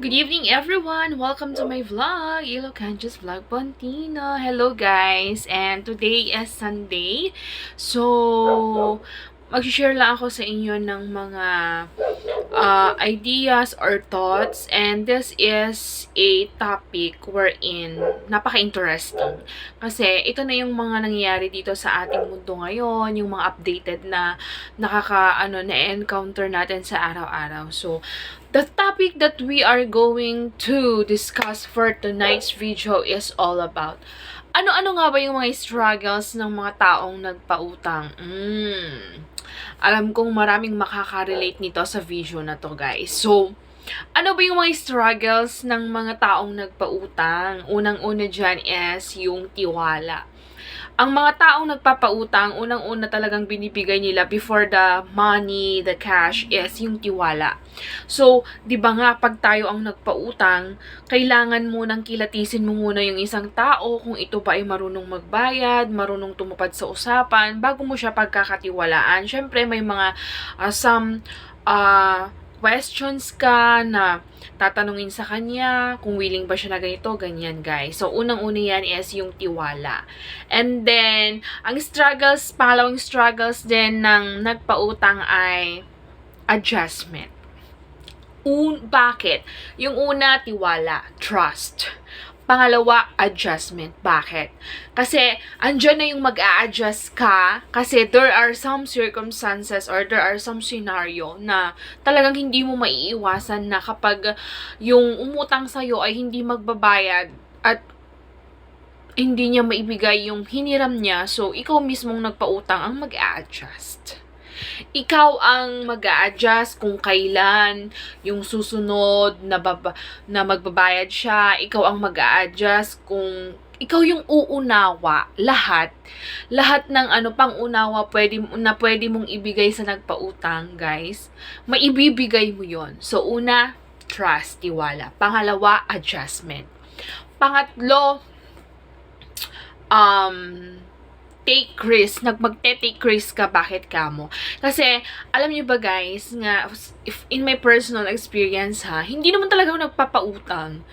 Good evening everyone! Welcome to my vlog, Ilocanchus Vlog Pontino. Hello guys! And today is Sunday. So, mag-share lang ako sa inyo ng mga uh, ideas or thoughts. And this is a topic wherein napaka-interesting. Kasi ito na yung mga nangyayari dito sa ating mundo ngayon, yung mga updated na nakaka ano na-encounter natin sa araw-araw. So, the topic that we are going to discuss for tonight's video is all about ano-ano nga ba yung mga struggles ng mga taong nagpautang? Mm. Alam kong maraming makaka-relate nito sa video na to, guys. So, ano ba yung mga struggles ng mga taong nagpautang? Unang-una dyan is yung tiwala. Ang mga taong nagpapautang, unang-una talagang binibigay nila before the money, the cash, is yung tiwala. So, di ba nga, pag tayo ang nagpautang, kailangan mo nang kilatisin mo muna yung isang tao kung ito ba ay marunong magbayad, marunong tumupad sa usapan, bago mo siya pagkakatiwalaan. Siyempre, may mga uh, some uh, questions ka na tatanungin sa kanya kung willing ba siya na ganito, ganyan guys. So, unang-una yan is yung tiwala. And then, ang struggles, pangalawang struggles din ng nagpautang ay adjustment. Un bakit? Yung una, tiwala, trust. Pangalawa, adjustment. Bakit? Kasi, andyan na yung mag adjust ka kasi there are some circumstances or there are some scenario na talagang hindi mo maiiwasan na kapag yung umutang sa'yo ay hindi magbabayad at hindi niya maibigay yung hiniram niya, so ikaw mismong nagpautang ang mag adjust ikaw ang mag adjust kung kailan yung susunod na, baba, na magbabayad siya. Ikaw ang mag adjust kung ikaw yung uunawa lahat. Lahat ng ano pang unawa pwede na pwede mong ibigay sa nagpautang guys. Maibibigay mo yon so una trust tiwala. Pangalawa adjustment. Pangatlo um take risk, nagmagte-take risk ka, bakit ka mo? Kasi, alam niyo ba guys, nga, if in my personal experience ha, hindi naman talaga ako nagpapautang.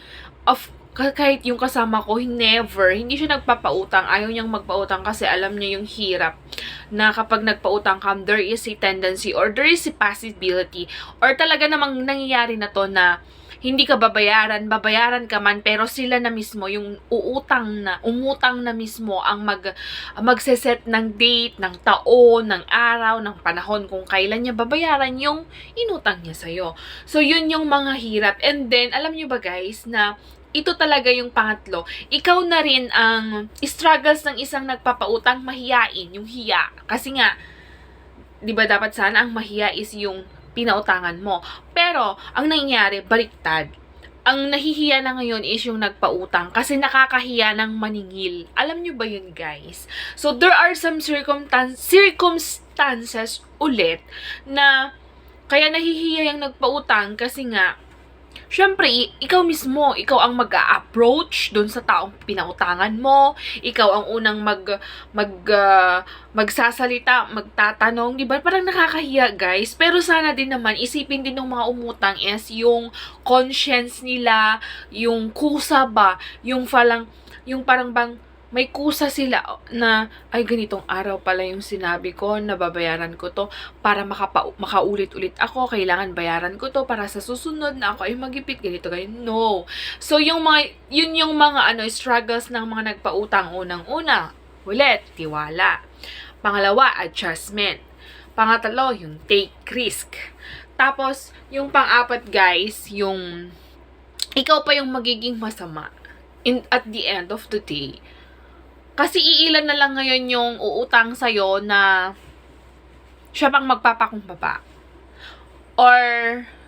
Of, kahit yung kasama ko, never, hindi siya nagpapautang. Ayaw niyang magpautang kasi alam niya yung hirap na kapag nagpautang ka, there is a tendency or there is a possibility or talaga namang nangyayari na to na hindi ka babayaran, babayaran ka man, pero sila na mismo, yung uutang na, umutang na mismo ang mag, magseset ng date, ng taon, ng araw, ng panahon, kung kailan niya babayaran yung inutang niya sa'yo. So, yun yung mga hirap. And then, alam niyo ba guys, na ito talaga yung pangatlo. Ikaw na rin ang struggles ng isang nagpapautang mahiyain, yung hiya. Kasi nga, 'di ba dapat sana ang mahiya is yung pinautangan mo. Pero, ang nangyayari, baliktad. Ang nahihiya na ngayon is yung nagpautang kasi nakakahiya ng maningil. Alam nyo ba yun, guys? So, there are some circumstance, circumstances ulit na kaya nahihiya yung nagpautang kasi nga syempre, ikaw mismo, ikaw ang mag approach doon sa taong pinautangan mo, ikaw ang unang mag, mag, uh, magsasalita, magtatanong, di ba? Parang nakakahiya, guys. Pero sana din naman, isipin din ng mga umutang is yung conscience nila, yung kusa ba, yung falang, yung parang bang, may kusa sila na, ay ganitong araw pala yung sinabi ko, na babayaran ko to para makapa, makaulit-ulit ako, kailangan bayaran ko to para sa susunod na ako ay magipit, ganito, ganito. No. So, yung mga, yun yung mga ano, struggles ng mga nagpautang unang-una. Ulit, tiwala. Pangalawa, adjustment. Pangatlo, yung take risk. Tapos, yung pang-apat guys, yung ikaw pa yung magiging masama in, at the end of the day kasi iilan na lang ngayon yung uutang sa'yo na siya pang magpapakumbaba. Or,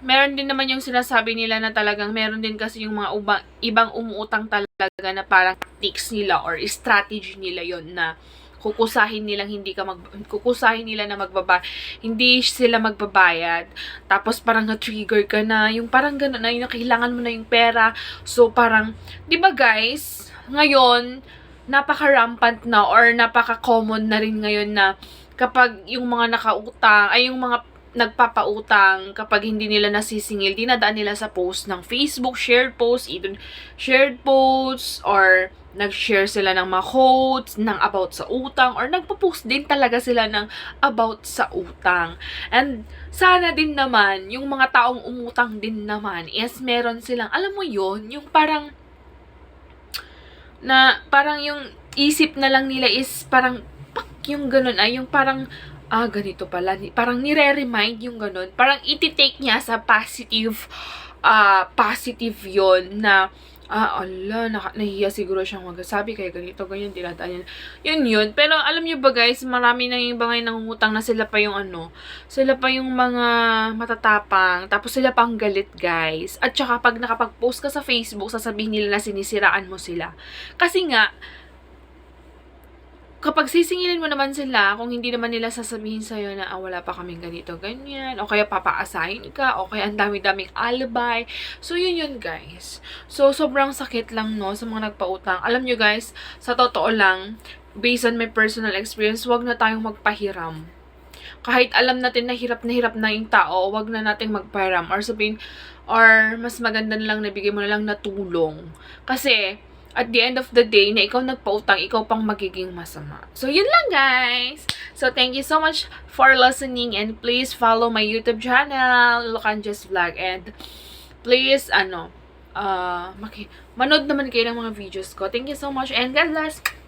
meron din naman yung sinasabi nila na talagang meron din kasi yung mga uba, ibang umuutang talaga na parang tactics nila or strategy nila yon na kukusahin nilang hindi ka mag kukusahin nila na magbaba hindi sila magbabayad tapos parang na-trigger ka na yung parang gano'n na yung kailangan mo na yung pera so parang 'di ba guys ngayon napaka-rampant na or napaka-common na rin ngayon na kapag yung mga nakautang, ay yung mga nagpapautang kapag hindi nila nasisingil, dinadaan nila sa post ng Facebook, shared post, either shared posts, or nag-share sila ng mga quotes, ng about sa utang, or nagpo-post din talaga sila ng about sa utang. And sana din naman, yung mga taong umutang din naman, is meron silang, alam mo yon yung parang, na parang yung isip na lang nila is parang, pak, yung ganun ay, yung parang, ah, ganito pala. Parang nire-remind yung ganun. Parang iti-take niya sa positive, ah, positive yon na, ah, ala, naka, nahiya siguro siyang magsasabi, kaya ganito, ganyan, tinatanya. Yun yun. Pero alam niyo ba guys, marami nang yung bangay nangungutang na sila pa yung ano, sila pa yung mga matatapang, tapos sila pang galit guys. At saka pag nakapag-post ka sa Facebook, sasabihin nila na sinisiraan mo sila. Kasi nga, kapag sisingilin mo naman sila, kung hindi naman nila sasabihin sa'yo na, ah, wala pa kaming ganito, ganyan, o kaya papaasahin ka, o kaya ang dami-daming alibi. So, yun yun, guys. So, sobrang sakit lang, no, sa mga nagpautang. Alam nyo, guys, sa totoo lang, based on my personal experience, wag na tayong magpahiram. Kahit alam natin na hirap na hirap na yung tao, wag na nating magpahiram. Or sabihin, or mas maganda na lang nabigay mo na lang na tulong. Kasi, at the end of the day, na ikaw nagpautang, ikaw pang magiging masama. So, yun lang, guys. So, thank you so much for listening and please follow my YouTube channel, Lucanjes Vlog. And please, ano, uh, maki manood naman kayo ng mga videos ko. Thank you so much and God bless!